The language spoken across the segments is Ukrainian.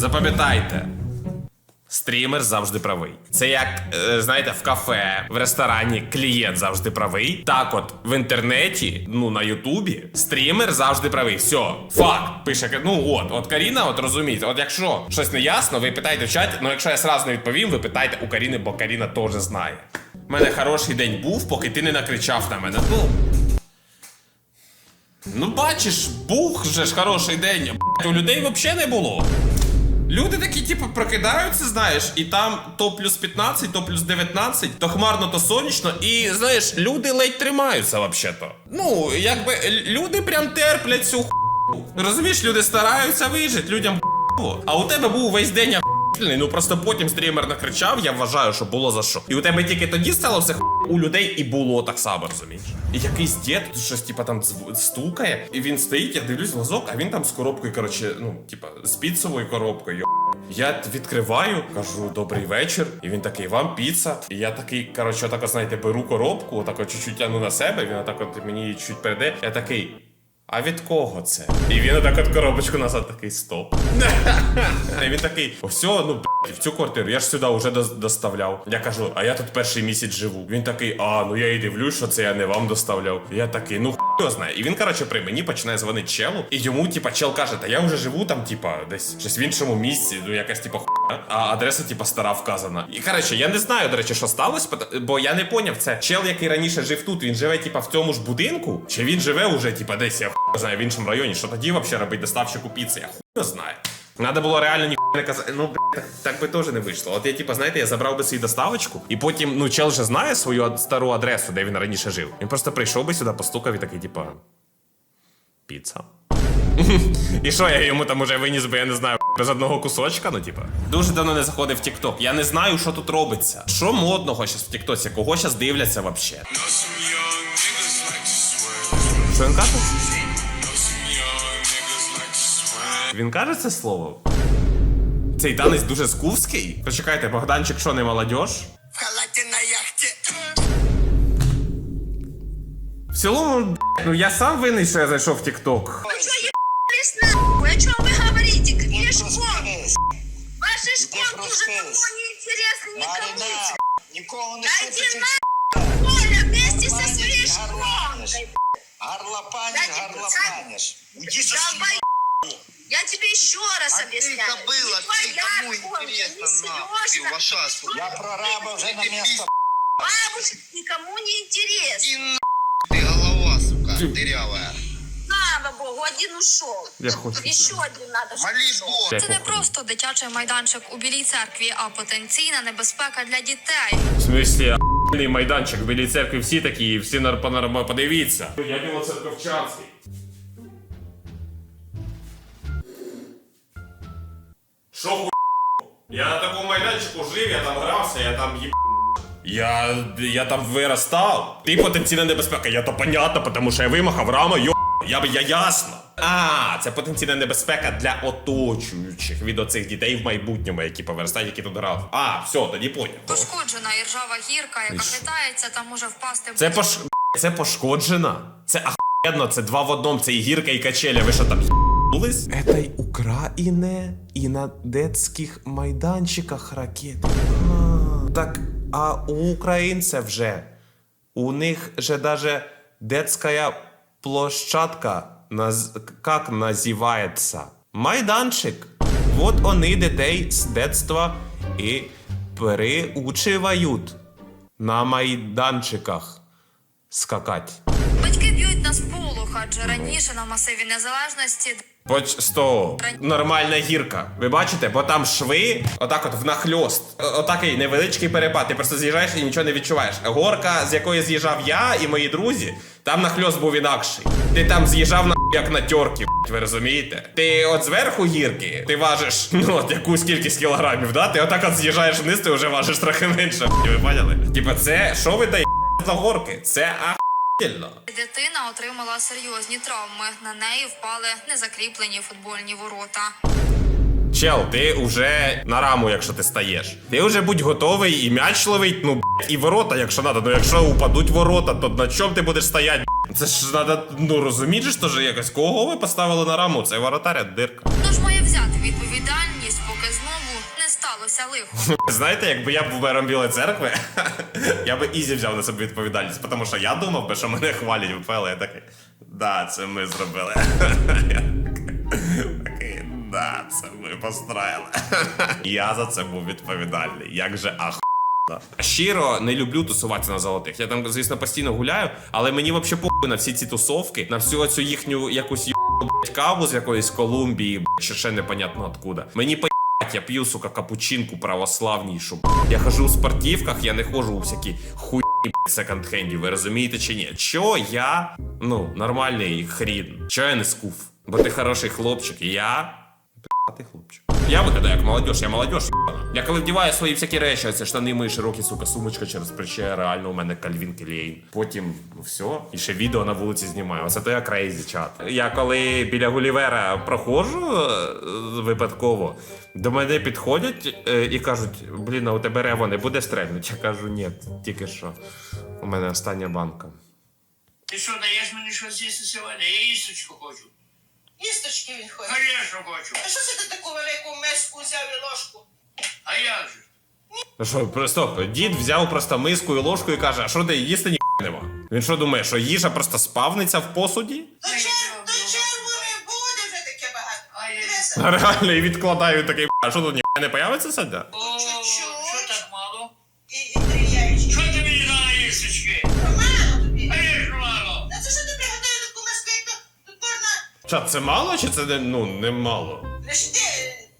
Запам'ятайте. Стрімер завжди правий. Це як, е, знаєте, в кафе, в ресторані клієнт завжди правий. Так от в інтернеті, ну на Ютубі, стрімер завжди правий. Все, факт. Пише, ну от, от Каріна, от розумієте, от якщо щось не ясно, ви питайте в чаті. Ну якщо я сразу не відповім, ви питайте у Каріни, бо Каріна теж знає. У мене хороший день був, поки ти не накричав на мене. Ну. Ну бачиш, був же ж хороший день. У людей взагалі не було. Люди такі, типу, прокидаються, знаєш, і там то плюс 15, то плюс 19, то хмарно, то сонячно, і знаєш, люди ледь тримаються взагалі-то. Ну, якби люди прям терплять цю ху. Розумієш, люди стараються вижити, людям ху. А у тебе був весь день охуєнний, ну просто потім стрімер накричав, я вважаю, що було за що. І у тебе тільки тоді стало все ху, у людей і було так само, розумієш? І якийсь дід щось, типа, там стукає, і він стоїть, я дивлюсь в глазок, а він там з коробкою, коротше, ну, типа, з піцевою коробкою. Я відкриваю, кажу добрий вечір. І він такий, вам піца. І я такий, коротше, отак, знаєте, беру коробку, отак от чуть-чуть тягну на себе, він отак от мені чуть переде. Я такий. А від кого це? І він отак от коробочку назад такий стоп. І він такий, ось, ну блядь, в цю квартиру, я ж сюди вже доставляв. Я кажу, а я тут перший місяць живу. Він такий, а ну я і дивлюсь, що це я не вам доставляв. Я такий, ну хуй його знає. І він, коротше, при мені починає дзвонити челу, і йому, типа, чел каже, та я вже живу там, типа, десь щось в іншому місці, ну якась типа хуйня, а адреса, типа, стара вказана. І коротше, я не знаю, до речі, що сталося, бо я не поняв, це чел, який раніше жив тут, він живе, типа, в цьому ж будинку, чи він живе уже, типа, десь я хуй знаю, в іншому районі. Що тоді взагалі робить доставщику піци? Я хуй знаю. Надо було реально ніхуя не казати. Ну, так, так би теж не вийшло. От я, типа, знаєте, я забрав би свою доставочку, і потім, ну, чел же знає свою стару адресу, де він раніше жив. Він просто прийшов би сюди, постукав і такий, типа. Піца. І що я йому там уже виніс би, я не знаю, без одного кусочка, ну типа. Дуже давно не заходив в TikTok. Я не знаю, що тут робиться. Що модного зараз в Тіктоці? Кого зараз дивляться swear. Що він каже? Він каже це слово? Цей танець дуже скуфський? Почекайте, Богданчик, що не молодіж? В цілому, б**, ну я сам винний, що я зайшов в TikTok. Вы что, Марина, Марина, нікого не сутичить. Коля, вместе со своей шконкой. Горлопанишь, да. Уйди со своей Я тебе еще раз а объясняю. Ты кобыла, ты кому интересно, нахуй, вошасу. Я прораба уже на место. Бабушек никому не интересно. Ты голова, сука, дырявая. Слава богу, один ушел. Я хочу. Еще один надо, Моли Це не просто дитячий майданчик у білій церкві, а потенційна небезпека для дітей. В смысле, а**ний майданчик в Білій церкві всі такі, всі нар- панорама, подивіться. Я білоцерковчанський. Що ху... Я на такому майданчику жив, я там грався, я там їб... Я, я там виростав. Ти потенційна небезпека. Я то понятно, тому що я вимахав рама, йо. Я, я ясно. А, це потенційна небезпека для оточуючих від оцих дітей в майбутньому, які повиростають, які тут грали. А, все, тоді поняв. Пошкоджена іржава гірка, яка Іш. хитається та може впасти Це пош... Це пошкоджена. Це ахуєнно, це два в одному, це і гірка, і качеля. Ви що там ***лись? Это й Україне, і на детських майданчиках ракети. А, так, а у українців вже, у них же даже детская площадка, наз... как називається? Майданчик. Вот вони дітей з детства і переучивають на майданчиках скакать. Батьки б'ють на сполох, адже раніше на масиві незалежності Поч стоп. Нормальна гірка. Ви бачите, бо там шви, отак от внахльост. Отакий невеличкий перепад. Ти просто з'їжджаєш і нічого не відчуваєш. Горка, з якої з'їжджав я і мої друзі, там нахльост був інакший. Ти там з'їжджав на як на тьорки, ви розумієте? Ти от зверху гірки, ти важиш ну от якусь кількість кілограмів, да? Ти отак от з'їжджаєш вниз, ти вже важиш трохи менше. Ви поняли? Типа, це що ви даєте за горки? Це ахуєнно. Дитина отримала серйозні травми. На неї впали незакріплені футбольні ворота. Чел, ти уже на раму, якщо ти стаєш. Ти вже будь готовий і м'яч ловить, ну і ворота, якщо треба. Ну якщо упадуть ворота, то на чому ти будеш стояти? Це ж треба, ну розумієш, що ж якось кого ви поставили на раму? Це воротаря дирка. Сталося лихо. Знаєте, якби я був мером Білої церкви, я би ізі взяв на себе відповідальність, тому що я думав би, що мене хвалять в я такий, да, це ми зробили. Да, це ми построїли. Я за це був відповідальний. Як же ах. Щиро не люблю тусуватися на золотих. Я там, звісно, постійно гуляю, але мені взагалі похуй на всі ці тусовки, на всю цю їхню якусь каву з якоїсь Колумбії, блядь, чи ще непонятно откуда. Мені по я п'ю, сука, капучинку православнішу. Я хожу у спортивках, я не ходжу у всякі хуйні секонд-хенді, ви розумієте чи ні? Чо я, ну, нормальний хрін? Чо я не скуф? Бо ти хороший хлопчик, і я. Ти хлопчик. Я виглядаю як молодіж, я ебана. Я коли вдіваю свої всякі речі, оце штани мої широкі, сука, сумочка через плече, реально у мене Кальвін Клейн. Потім, ну все, і ще відео на вулиці знімаю. Оце то я крейзі чат. Я коли біля Гулівера проходжу е, випадково, до мене підходять е, і кажуть: блін, а у тебе рево не буде стрельнуть? Я кажу, ні, тільки що. У мене остання банка. Ти що, даєш мені щось їсти сьогодні? Я їсточку хочу. Їсточки він хоче. Конечно хочу. А що це ти таку велику миску взяв і ложку? А як же? Ну що, про- стоп, дід взяв просто миску і ложку і каже, а що де їсти ні нема? Він що думає, що їжа просто спавниться в посуді? До, чер... До черву не буде вже таке багато. Дивися. А реально і відкладаю такий, а що тут ні не появиться сьогодні? О, Чат, це мало чи це ну, не мало? лиш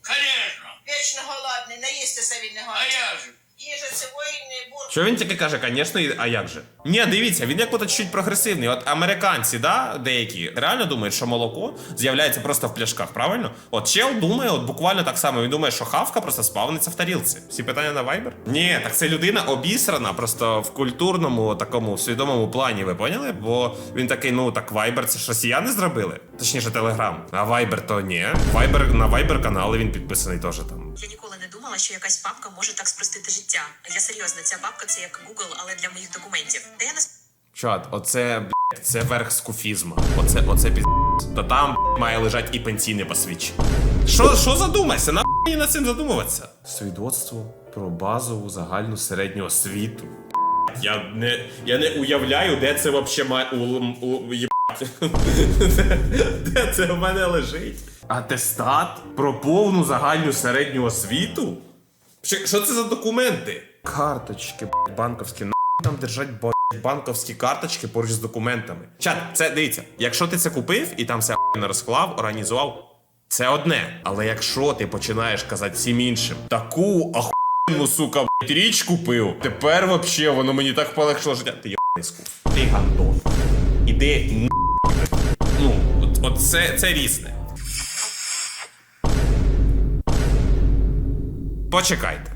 Конечно. вічно голодний, наїстися він не А голодний. як же? Їжа це воїни, бур. Що він тільки каже, звісно, а як же? Ні, дивіться, він як будто чуть прогресивний. От американці, да, деякі, реально думають, що молоко з'являється просто в пляшках, правильно? От чел думає, от буквально так само. Він думає, що хавка просто спавниться в тарілці. Всі питання на Viber? Ні, так це людина обісрана просто в культурному такому свідомому плані, ви поняли? Бо він такий, ну так Viber це ж росіяни зробили. Точніше, Telegram. А Viber то ні. Viber, на Viber канали він підписаний теж там. Я ніколи не думала, що якась папка може так спростити життя. Я серйозно, ця папка це як Google, але для моїх документів. Де я нас Чат, оце, блядь, це верх скуфізму. Оце, оце піз... То там блядь, має лежати і пенсійне посвідчення. Що, що задумайся? На мені над цим задумуватися? Свідоцтво про базову загальну середню освіту. Блядь, Я не, я не уявляю, де це вообще має. У, у, їбать. де, де це в мене лежить? Атестат про повну загальну середню освіту? Що, це за документи? Карточки, блядь, банковські, на там держать бо банковські карточки поруч з документами. Чат, це дивіться, якщо ти це купив і там все не розклав, організував, це одне. Але якщо ти починаєш казати всім іншим, таку ахуєнну, сука, блядь, річ купив, тепер вообще воно мені так полегшило життя. Ти єбаний скуф. Ти гандон. Іди. Ну, от, от це, це різне. Почекайте.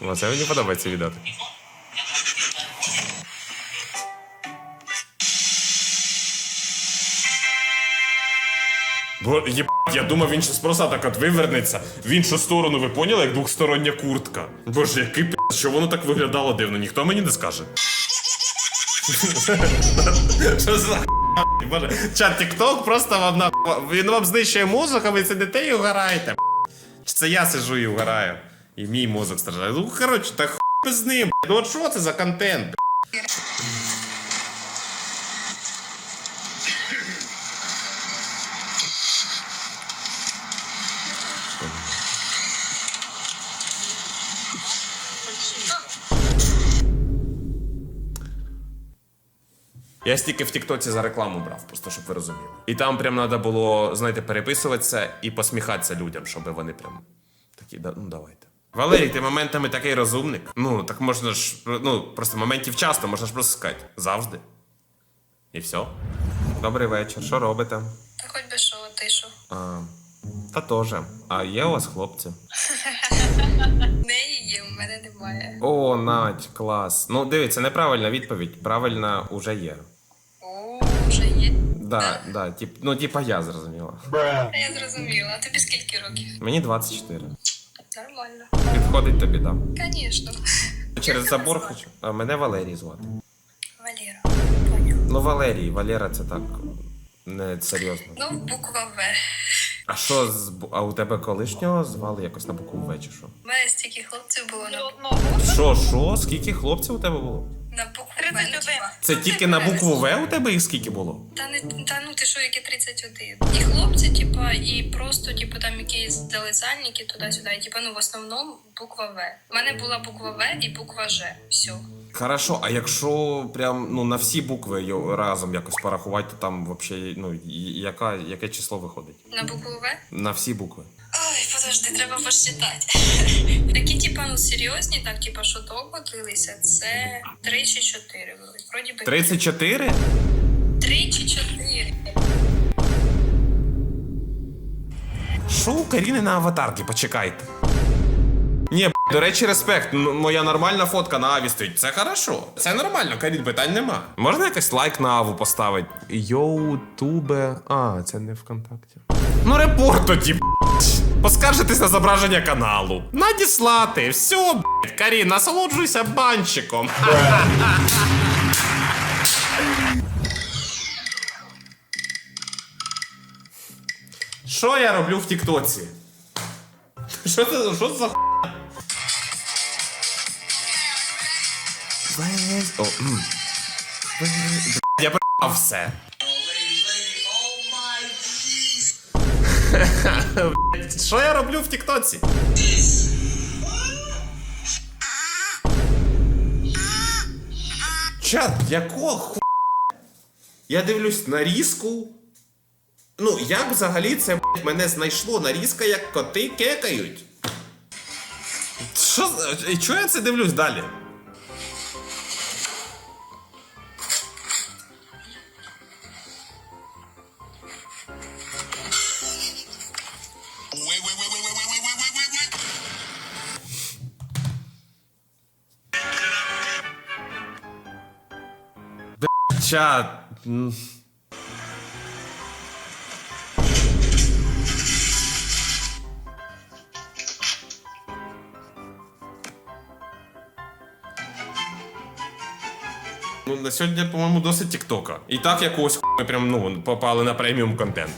Оце мені подобається віддати. Бо єб... я думав, він щас просто так от вивернеться в іншу сторону, ви поняли, як двохстороння куртка. Боже, який пи, що воно так виглядало дивно, ніхто мені не скаже. Що за Боже, чат TikTok просто вам на він вам знищує мозок, а ви сидите і угораєте. Чи це я сижу і угораю? І мій мозок страждає. Ну, коротше, так хуй з ним. Ну от що це за контент? Я стільки в Тіктоці за рекламу брав, просто щоб ви розуміли. І там прям треба було, знаєте, переписуватися і посміхатися людям, щоб вони прям такі, да, ну давайте. Валерій, ти моментами такий розумник. Ну, так можна ж, ну, просто моментів часто, можна ж просто сказати. Завжди. І все. Добрий вечір. Що робите? Та хоч би що, ти що? А, та теж. А є у вас хлопці? Неї є, в мене немає. О, Надь, клас. Ну, дивіться, неправильна відповідь. Правильна уже є. Да, да, тип, ну, типа я зрозуміла. Я зрозуміла. Тобі скільки років? Мені 24. Нормально. Підходить тобі, да. Звісно. Через забор хочу. А мене Валерій звати. Валера. Ну, Валерій, Валера це так. Не серйозно. Ну, буква В. А що з бу- а у тебе колишнього звали якось на букву В чи що? У мене стільки хлопців було на, Що, що? Скільки хлопців у тебе було? На букву В. ну, типа. Це тільки на букву В у тебе їх скільки було? Та не та ну ти що, які 31. І хлопці, типа, і просто, типу, там якісь залицяльники туди-сюди. І, типа, ну в основному буква В. У мене була буква В і буква Ж. Все. Хорошо, а якщо прям ну на всі букви йо- разом якось порахувати, то там вообще ну і- яка, яке число виходить? На букву В. На всі букви. Ой, подожди, треба посчитати. Такі, типа, ну серйозні, так, типа, що довго длилися, це 3 чи 4 були. Вроді би. 34? 3 чи 4. Що у Каріни на аватарки? Почекайте. Ні, б**, до речі, респект. М- моя нормальна фотка на Аві стоїть. Це хорошо. Це нормально, Карін, питань нема. Можна якось лайк на Аву поставити? Йоутубе. А, це не ВКонтакті. Ну, репорт тоді, б***. Поскаржитись на зображення каналу. Надіслати. Все, блядь. Карін, насолоджуйся банчиком. Що я роблю в Тіктоці? Що це що за хуйня? О. Я б***ав все. Що я роблю в Тіктоці? Чат, якого ху... Я дивлюсь нарізку. Ну, як взагалі це мене знайшло нарізка, як коти кекають? Що чого я це дивлюсь далі? М. Ну, на сьогодні, по-моєму, досить тіктока. І так хуй ми прям ну попали на преміум контент.